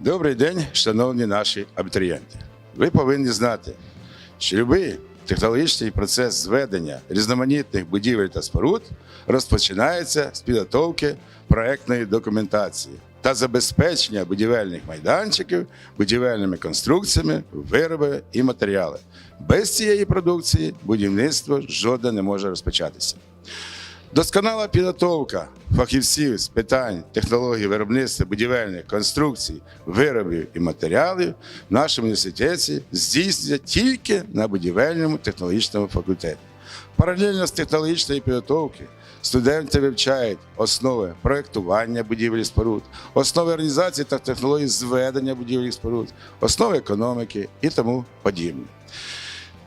Добрий день, шановні наші абітурієнти. Ви повинні знати, що будь-який технологічний процес зведення різноманітних будівель та споруд розпочинається з підготовки проектної документації та забезпечення будівельних майданчиків будівельними конструкціями, вироби і матеріали. Без цієї продукції будівництво жодне не може розпочатися. Досконала підготовка фахівців з питань технологій виробництва будівельних конструкцій, виробів і матеріалів в нашому університеті здійснюється тільки на будівельному технологічному факультеті. Паралельно з технологічної підготовки студенти вивчають основи проєктування будівель споруд, основи організації та технологій зведення будівель і споруд, основи економіки і тому подібне.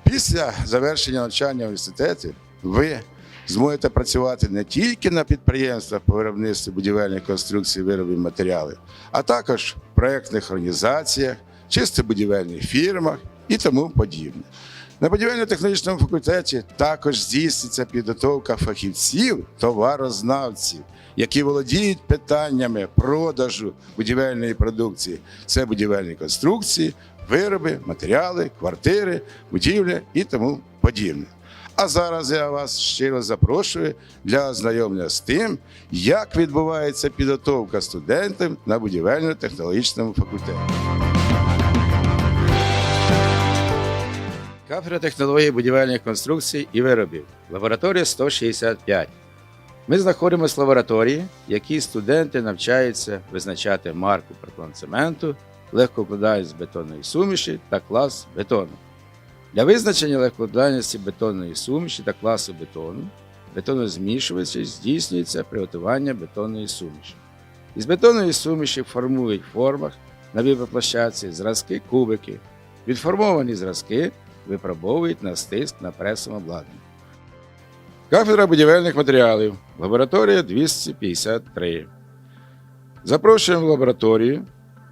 Після завершення навчання в університеті ви зможете працювати не тільки на підприємствах по виробництву будівельних конструкцій, виробів матеріалів, а також в проєктних організаціях, чисто будівельних фірмах і тому подібне. На будівельно-технологічному факультеті також здійснюється підготовка фахівців, товарознавців, які володіють питаннями продажу будівельної продукції. Це будівельні конструкції, вироби, матеріали, квартири, будівлі і тому подібне. А зараз я вас щиро запрошую для ознайомлення з тим, як відбувається підготовка студентів на будівельно-технологічному факультеті. Кафедра технології будівельних конструкцій і виробів. Лабораторія 165. Ми знаходимося в лабораторії, в якій студенти навчаються визначати марку цементу, легкокладальність бетонної суміші та клас бетону. Для визначення легкокладальності бетонної суміші та класу бетону бетонозмішувачі здійснюється приготування бетонної суміші. Із бетонної суміші формують в формах на випоплощаці зразки кубики. Відформовані зразки випробовують на стиск на пресом обладнанні. Кафедра будівельних матеріалів. Лабораторія 253. Запрошуємо в лабораторію,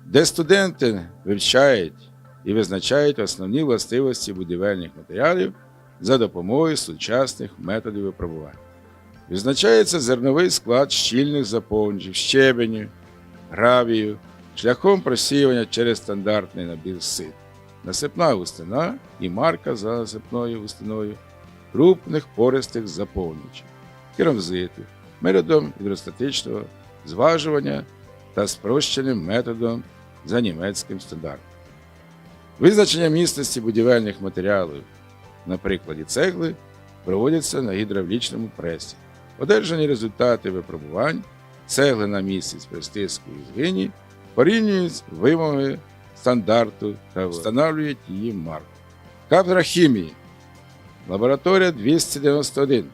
де студенти вивчають і визначають основні властивості будівельних матеріалів за допомогою сучасних методів випробування. Визначається зерновий склад щільних заповнювачів, щебеню, гравію, шляхом просіювання через стандартний набір сит насипна густина і марка за насипною густиною крупних пористих заповнювачів, керамзиту, методом гідростатичного зважування та спрощеним методом за німецьким стандартом. Визначення міцності будівельних матеріалів на прикладі цегли проводяться на гідравлічному пресі. Одержані результати випробувань цегли на місяць при стиску і згині порівнюють з вимогами стандарту та встановлюють її марку. Кафедра хімії. Лабораторія 291.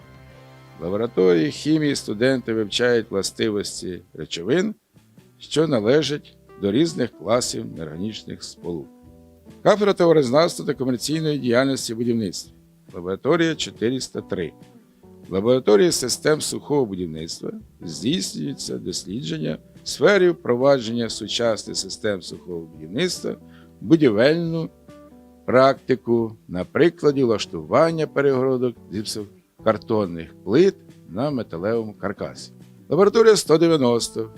В лабораторії хімії студенти вивчають властивості речовин, що належать до різних класів неорганічних сполук. Кафедра товарознавства та комерційної діяльності будівництва. Лабораторія 403. В лабораторії систем сухого будівництва здійснюється дослідження в сфері впровадження сучасних систем сухого будівництва, будівельну практику на прикладі влаштування перегородок гіпсокартонних плит на металевому каркасі. Лабораторія 190.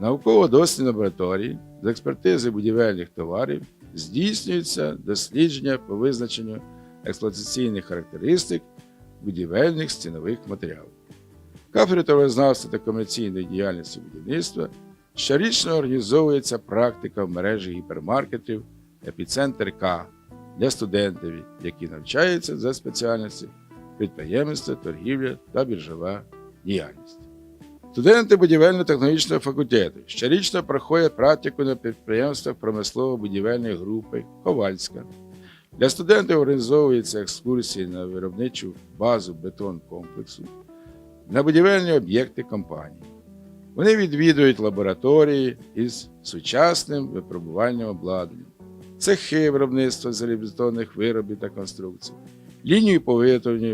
Науково-дослідні лабораторії з експертизи будівельних товарів здійснюється дослідження по визначенню експлуатаційних характеристик будівельних стінових матеріалів. Кафедрі товарознавства та комерційної діяльності будівництва щорічно організовується практика в мережі гіпермаркетів Епіцентр К для студентів, які навчаються за спеціальністю підприємництво, торгівля та біржова діяльність. Студенти будівельно-технологічного факультету щорічно проходять практику на підприємствах промислово-будівельної групи Ковальська. Для студентів організовуються екскурсії на виробничу базу бетон комплексу, на будівельні об'єкти компанії. Вони відвідують лабораторії із сучасним випробувальним обладнанням, цехи виробництва залізобетонних виробів та конструкцій, лінію по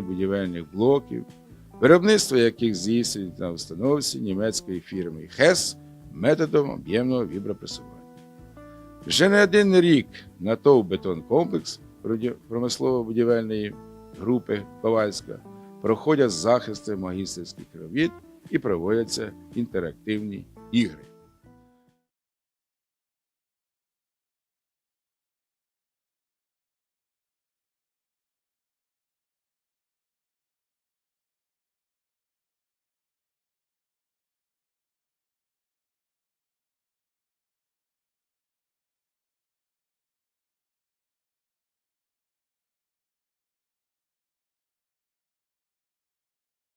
будівельних блоків, виробництво яких здійснюють на установці німецької фірми ХЕС методом об'ємного вібропресування. Вже не один рік на ТОВ «Бетонкомплекс» промислово-будівельної групи Ковальська проходять захисти магістерських робіт і проводяться інтерактивні ігри.